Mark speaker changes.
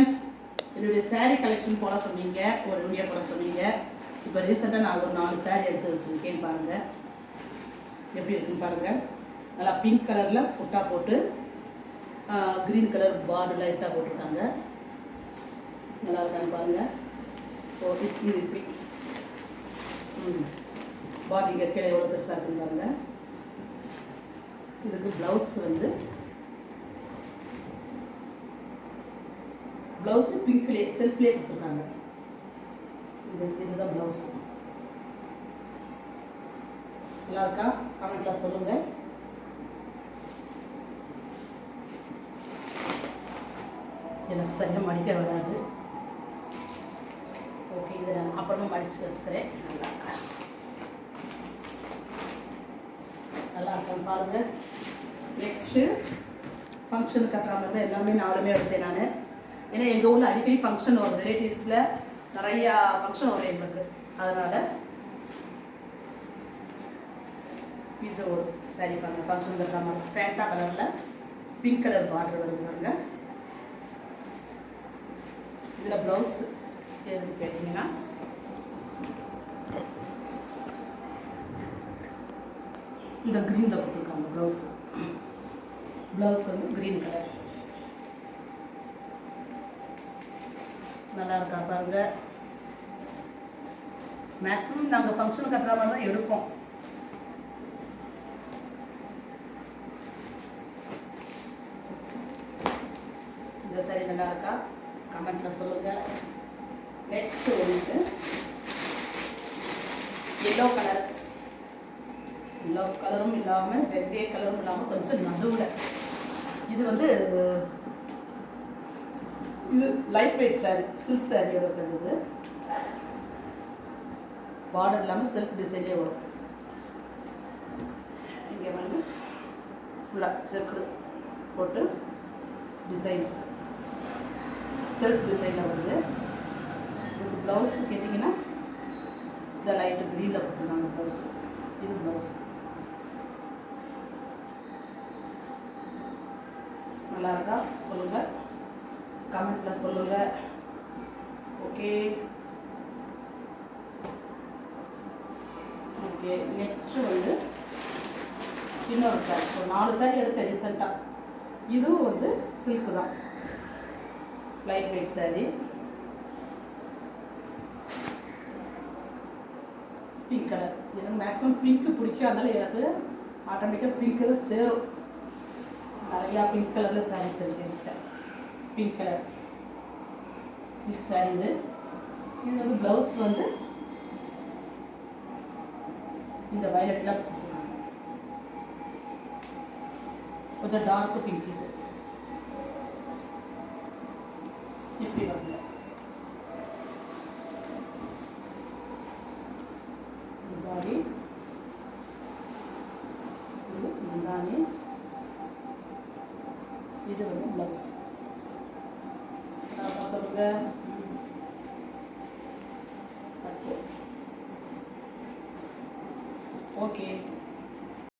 Speaker 1: Friends என்னுடைய sari collection போட சொன்னீங்க ஒரு வீடியோ போட சொன்னீங்க. இப்போ ரீசெண்டாக நான் ஒரு நாலு சாரீ எடுத்து வச்சுருக்கேன் பாருங்கள் எப்படி இருக்குன்னு பாருங்கள் நல்லா பிங்க் கலரில் புட்டா போட்டு க்ரீன் கலர் பார்டு லைட்டாக போட்டிருக்காங்க. நல்லா இருக்கான்னு பாருங்கள் ஓ இது இப்படி. ம். பார்டர் இங்கே கீழே எவ்வளோ பெருசாக இருக்குன்னு பாருங்கள் இதுக்கு ப்ளவுஸ் வந்து ப்ளவுஸு பிங்க்லேயே செல்ஃப்லேயே கொடுத்துருக்காங்க. இது இதுதான் ப்ளவுஸ் நல்லா இருக்கா? கமெண்ட்ல சொல்லுங்க. எனக்கு சரியாக மடிக்க வராது. ஓகே இதை நான் அப்புறமா மடித்து வச்சுக்கிறேன். நல்லா நல்லா இருக்கும் பாருங்கள் நெக்ஸ்ட்டு ஃபங்க்ஷனுக்கு கட்டுற மாதிரி தான் எல்லாமே நாலுமே எடுத்தேன் நான். ஏன்னா எங்கள் ஊரில் அடிக்கடி ஃபங்க்ஷன் வரும். ரிலேட்டிவ்ஸில் நிறையா ஃபங்க்ஷன் வரும் எங்களுக்கு. அதனால் இது ஒரு சரி பாருங்க. ஃபங்க்ஷன் கட்டுற மாதிரி ஃபேண்டா கலரில் பிங்க் கலர் பார்டர் வருது பாருங்க. இதில் ப்ளவுஸ் எதுன்னு கேட்டிங்கன்னா இந்த க்ரீனில் கொடுத்துருக்காங்க ப்ளவுஸ் ப்ளவுஸ் வந்து க்ரீன் கலர் நல்லா இருக்கா பாருங்க. மேக்ஸிமம் நாங்கள் ஃபங்க்ஷன் கட்டுற மாதிரி தான் எடுப்போம். இந்த சரி நல்லா இருக்கா கமெண்ட்ல சொல்லுங்க. நெக்ஸ்ட் வந்துட்டு எல்லோ கலர் எல்லோ கலரும் இல்லாமல் வெந்தய கலரும் இல்லாமல் கொஞ்சம் நடுவில். இது வந்து இது லைட் வெயிட் சாரி சில்க் சாரியோட இது. பார்டர் இல்லாமல் சில்க் டிசைனே வரும். இங்கே வந்து ஃபுல்லாக செக்கு போட்டு டிசைன்ஸ் செல்ஃப் டிசைனில் வருது இது ப்ளவுஸ் கேட்டிங்கன்னா இந்த லைட்டு க்ரீனில் கொடுத்துருக்காங்க ப்ளவுஸ் இது ப்ளவுஸ் நல்லா இருக்கா? சொல்லுங்கள் கமெண்ட்டில் சொல்லுங்கள் ஓகே ஓகே நெக்ஸ்ட்டு வந்து இன்னொரு சாரி ஸோ நாலு சாரி எடுத்தேன் ரீசெண்டாக இதுவும் வந்து சில்க் தான். Light weight sari pink colour எனக்கு மேக்ஸிமம் பிங்க்கு பிடிக்கும். அதனால் எனக்கு ஆட்டோமேட்டிக்காக பிங்க்கு தான் சேரும். நிறையா பிங்க் கலரில் சாரீஸ் இருக்கு என்கிட்ட. பிங்க் கலர் சில்க் சாரீ இது. இது வந்து ப்ளவுஸ் வந்து இந்த வயலட்டில் கொடுத்துருக்காங்க. கொஞ்சம் டார்க் பிங்க் இது. இப்படி வரல? பாடி இது இது வந்து ப்ளவுஸ் கொடுங்க ஓகே.